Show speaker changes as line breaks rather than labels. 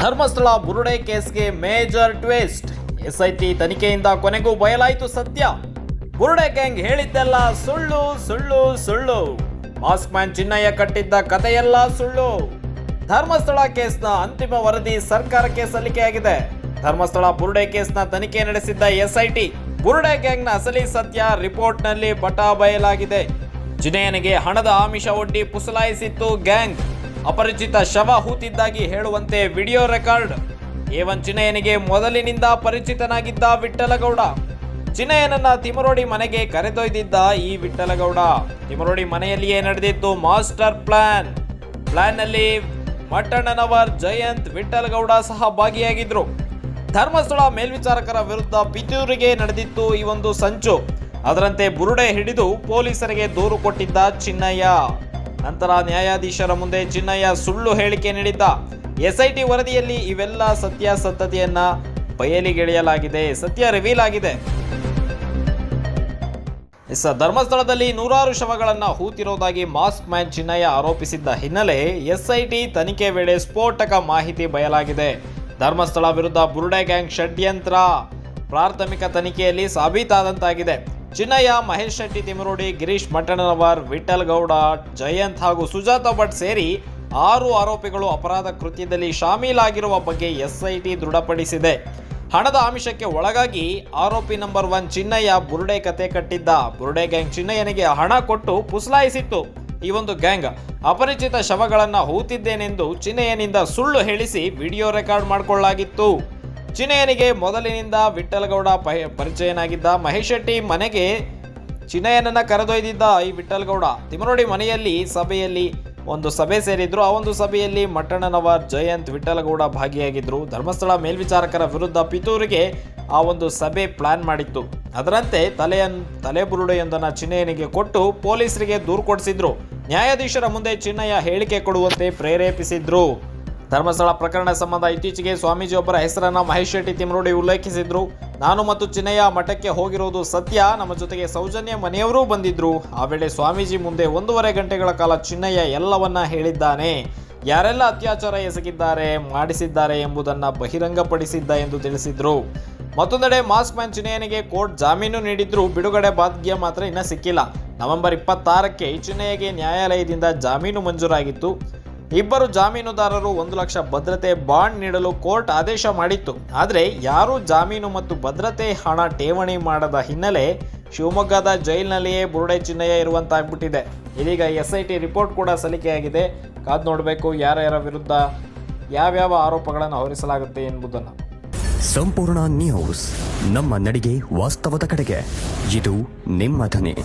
ಧರ್ಮಸ್ಥಳ ಬುರುಡೆ ಕೇಸ್ಗೆ major twist. SIT ತನಿಖೆಯಿಂದ ಕೊನೆಗೂ ಬಯಲಾಯಿತು ಸತ್ಯ. ಬುರುಡೆ ಗ್ಯಾಂಗ್ ಹೇಳಿದ್ದೆಲ್ಲ ಸುಳ್ಳು ಸುಳ್ಳು ಸುಳ್ಳು. ಮಾಸ್ಕ್ ಮ್ಯಾನ್ ಚಿನ್ನಯ್ಯ ಕಟ್ಟಿದ್ದ ಕಥೆಯೆಲ್ಲ ಸುಳ್ಳು. ಧರ್ಮಸ್ಥಳ ಕೇಸ್ನ ಅಂತಿಮ ವರದಿ ಸರ್ಕಾರಕ್ಕೆ ಸಲ್ಲಿಕೆಯಾಗಿದೆ ಧರ್ಮಸ್ಥಳ ಬುರುಡೆ ಕೇಸ್ನ ತನಿಖೆ ನಡೆಸಿದ್ದ ಎಸ್ಐಟಿ. ಬುರುಡೆ ಗ್ಯಾಂಗ್ನ ಅಸಲಿ ಸತ್ಯ ರಿಪೋರ್ಟ್ನಲ್ಲಿ ಬಟಾ ಬಯಲಾಗಿದೆ. ಚಿನ್ನಯ್ಯನಿಗೆ ಹಣದ ಆಮಿಷ ಒಡ್ಡಿ ಪುಸಲಾಯಿಸಿತ್ತು ಗ್ಯಾಂಗ್. ಅಪರಿಚಿತ ಶವ ಹೂತಿದ್ದಾಗಿ ಹೇಳುವಂತೆ ವಿಡಿಯೋ ರೆಕಾರ್ಡ್. ಏವನ್ ಚಿನ್ನಯ್ಯನಿಗೆ ಮೊದಲಿನಿಂದ ಪರಿಚಿತನಾಗಿದ್ದ ವಿಠ್ಠಲಗೌಡ. ಚಿನಯ್ಯನನ್ನ ತಿಮರೋಡಿ ಮನೆಗೆ ಕರೆದೊಯ್ದಿದ್ದ ಈ ವಿಠ್ಠಲಗೌಡ. ತಿಮರೋಡಿ ಮನೆಯಲ್ಲಿಯೇ ನಡೆದಿತ್ತು ಮಾಸ್ಟರ್ ಪ್ಲಾನ್. ಪ್ಲಾನ್ನಲ್ಲಿ ಮಟ್ಟಣ್ಣನವರ್ ಜಯಂತ್ ವಿಠ್ಠಲಗೌಡ ಸಹ ಭಾಗಿಯಾಗಿದ್ರು. ಧರ್ಮಸ್ಥಳ ಮೇಲ್ವಿಚಾರಕರ ವಿರುದ್ಧ ಪಿತೂರಿಗೆ ನಡೆದಿತ್ತು ಈ ಒಂದು ಸಂಚು. ಅದರಂತೆ ಬುರುಡೆ ಹಿಡಿದು ಪೊಲೀಸರಿಗೆ ದೂರು ಕೊಟ್ಟಿದ್ದ ಚಿನ್ನಯ್ಯ. ನಂತರ ನ್ಯಾಯಾಧೀಶರ ಮುಂದೆ ಚಿನ್ನಯ್ಯ ಸುಳ್ಳು ಹೇಳಿಕೆ ನೀಡಿದ್ದ. ಎಸ್ಐಟಿ ವರದಿಯಲ್ಲಿ ಇವೆಲ್ಲ ಸತ್ಯಾಸತ್ಯತೆಯನ್ನ ಬಯಲಿಗೆಳೆಯಲಾಗಿದೆ. ಸತ್ಯ ರಿವೀಲ್ ಆಗಿದೆ. ಎಸ್, ಧರ್ಮಸ್ಥಳದಲ್ಲಿ ನೂರಾರು ಶವಗಳನ್ನು ಹೂತಿರೋದಾಗಿ ಮಾಸ್ಕ್ ಮ್ಯಾನ್ ಚಿನ್ನಯ್ಯ ಆರೋಪಿಸಿದ್ದ ಹಿನ್ನೆಲೆ ಎಸ್ಐಟಿ ತನಿಖೆ ವೇಳೆ ಸ್ಫೋಟಕ ಮಾಹಿತಿ ಬಯಲಾಗಿದೆ. ಧರ್ಮಸ್ಥಳ ವಿರುದ್ಧ ಬುರುಡೆ ಗ್ಯಾಂಗ್ ಷಡ್ಯಂತ್ರ ಪ್ರಾಥಮಿಕ ತನಿಖೆಯಲ್ಲಿ ಸಾಬೀತಾದಂತಾಗಿದೆ. ಚಿನ್ನಯ್ಯ, ಮಹೇಶ್ ಶೆಟ್ಟಿ ತಿಮರೋಡಿ ಗಿರೀಶ್ ಮಟ್ಟಣ್ಣನವರ್ ವಿಠಲ್ ಗೌಡ, ಜಯಂತ್ ಹಾಗೂ ಸುಜಾತ ಭಟ್ ಸೇರಿ ಆರು ಆರೋಪಿಗಳು ಅಪರಾಧ ಕೃತ್ಯದಲ್ಲಿ ಶಾಮೀಲಾಗಿರುವ ಬಗ್ಗೆ ಎಸ್ಐಟಿ ದೃಢಪಡಿಸಿದೆ. ಹಣದ ಆಮಿಷಕ್ಕೆ ಒಳಗಾಗಿ ಆರೋಪಿ ನಂಬರ್ ಒನ್ ಚಿನ್ನಯ್ಯ ಬುರುಡೆ ಕತೆ ಕಟ್ಟಿದ್ದ. ಬುರುಡೆ ಗ್ಯಾಂಗ್ ಚಿನ್ನಯ್ಯನಿಗೆ ಹಣ ಕೊಟ್ಟು ಪುಸಲಾಯಿಸಿತ್ತು. ಈ ಒಂದು ಗ್ಯಾಂಗ್ ಅಪರಿಚಿತ ಶವಗಳನ್ನು ಹೂತಿದ್ದೇನೆಂದು ಚಿನ್ನಯ್ಯನಿಂದ ಸುಳ್ಳು ಹೇಳಿಸಿ ವಿಡಿಯೋ ರೆಕಾರ್ಡ್ ಮಾಡಿಕೊಳ್ಳಲಾಗಿತ್ತು ಚಿನ್ನಯ್ಯನಿಗೆ ಮೊದಲಿನಿಂದ ವಿಠ್ಠಲಗೌಡ ಪರಿಚಯನಾಗಿದ್ದ ಮಹೇಶ್ ಶೆಟ್ಟಿ ಮನೆಗೆ ಚಿನ್ನಯ್ಯನನ್ನ ಕರೆದೊಯ್ದಿದ್ದ ಈ ವಿಠ್ಠಲಗೌಡ ತಿಮರೋಡಿ ಮನೆಯಲ್ಲಿ ಸಭೆಯಲ್ಲಿ ಒಂದು ಸಭೆ ಸೇರಿದ್ರು. ಆ ಒಂದು ಸಭೆಯಲ್ಲಿ ಮಟ್ಟಣ್ಣನವರ್ ಜಯಂತ್ ವಿಠ್ಠಲಗೌಡ ಭಾಗಿಯಾಗಿದ್ರು. ಧರ್ಮಸ್ಥಳ ಮೇಲ್ವಿಚಾರಕರ ವಿರುದ್ಧ ಪಿತೂರಿಗೆ ಆ ಒಂದು ಸಭೆ ಪ್ಲಾನ್ ಮಾಡಿತ್ತು. ಅದರಂತೆ ತಲೆಯನ್, ತಲೆಬುರುಡೆಯೊಂದನ್ನು ಚಿನ್ನಯ್ಯನಿಗೆ ಕೊಟ್ಟು ಪೊಲೀಸರಿಗೆ ದೂರು ಕೊಡಿಸಿದ್ರು. ನ್ಯಾಯಾಧೀಶರ ಮುಂದೆ ಚಿನ್ನಯ್ಯ ಹೇಳಿಕೆ ಕೊಡುವಂತೆ ಪ್ರೇರೇಪಿಸಿದ್ರು. ಧರ್ಮಸ್ಥಳ ಪ್ರಕರಣ ಸಂಬಂಧ ಇತ್ತೀಚೆಗೆ ಸ್ವಾಮೀಜಿಯೊಬ್ಬರ ಹೆಸರನ್ನು ಮಹೇಶ್ ಶೆಟ್ಟಿ ತಿಮರೋಡಿ ಉಲ್ಲೇಖಿಸಿದ್ರು. ನಾನು ಮತ್ತು ಚಿನ್ನಯ್ಯ ಮಠಕ್ಕೆ ಹೋಗಿರೋದು ಸತ್ಯ, ನಮ್ಮ ಜೊತೆಗೆ ಸೌಜನ್ಯ ಮನೆಯವರೂ ಬಂದಿದ್ರು. ಆ ವೇಳೆ ಸ್ವಾಮೀಜಿ ಮುಂದೆ ಒಂದೂವರೆ ಗಂಟೆಗಳ ಕಾಲ ಚಿನ್ನಯ್ಯ ಎಲ್ಲವನ್ನ ಹೇಳಿದ್ದಾನೆ. ಯಾರೆಲ್ಲ ಅತ್ಯಾಚಾರ ಎಸಗಿದ್ದಾರೆ, ಮಾಡಿಸಿದ್ದಾರೆ ಎಂಬುದನ್ನ ಬಹಿರಂಗಪಡಿಸಿದ್ದ ಎಂದು ತಿಳಿಸಿದ್ರು. ಮತ್ತೊಂದೆಡೆ ಮಾಸ್ಕ್ ಮ್ಯಾನ್ ಚಿನ್ನಯ್ಯನಿಗೆ ಕೋರ್ಟ್ ಜಾಮೀನು ನೀಡಿದ್ರು ಬಿಡುಗಡೆ ಭಾಗ್ಯ ಮಾತ್ರ ಇನ್ನೂ ಸಿಕ್ಕಿಲ್ಲ. ನವೆಂಬರ್ ಇಪ್ಪತ್ತಾರಕ್ಕೆ ಚಿನ್ನಯ್ಯಗೆ ನ್ಯಾಯಾಲಯದಿಂದ ಜಾಮೀನು ಮಂಜೂರಾಗಿತ್ತು. ಇಬ್ಬರು ಜಾಮೀನುದಾರರು ಒಂದು ಲಕ್ಷ ಭದ್ರತೆ ಬಾಂಡ್ ನೀಡಲು ಕೋರ್ಟ್ ಆದೇಶ ಮಾಡಿತ್ತು. ಆದರೆ ಯಾರೂ ಜಾಮೀನು ಮತ್ತು ಭದ್ರತೆ ಹಣ ಠೇವಣಿ ಮಾಡದ ಹಿನ್ನೆಲೆ ಶಿವಮೊಗ್ಗದ ಜೈಲಿನಲ್ಲಿಯೇ ಬುರುಡೆ ಚಿನ್ನಯ್ಯ ಇರುವಂತಾಗ್ಬಿಟ್ಟಿದೆ. ಇದೀಗ ಎಸ್ ಐ ಟಿ ರಿಪೋರ್ಟ್ ಕೂಡ ಸಲ್ಲಿಕೆಯಾಗಿದೆ. ಕಾದು ನೋಡಬೇಕು ಯಾರ್ಯಾರ ವಿರುದ್ಧ ಯಾವ್ಯಾವ ಆರೋಪಗಳನ್ನು ಹೊರಿಸಲಾಗುತ್ತೆ ಎಂಬುದನ್ನು.
ಸಂಪೂರ್ಣ ನ್ಯೂಸ್ ನಮ್ಮ ನಡಿಗೆ ವಾಸ್ತವದ ಕಡೆಗೆ. ಇದು ನಿಮ್ಮ ಧ್ವನಿ.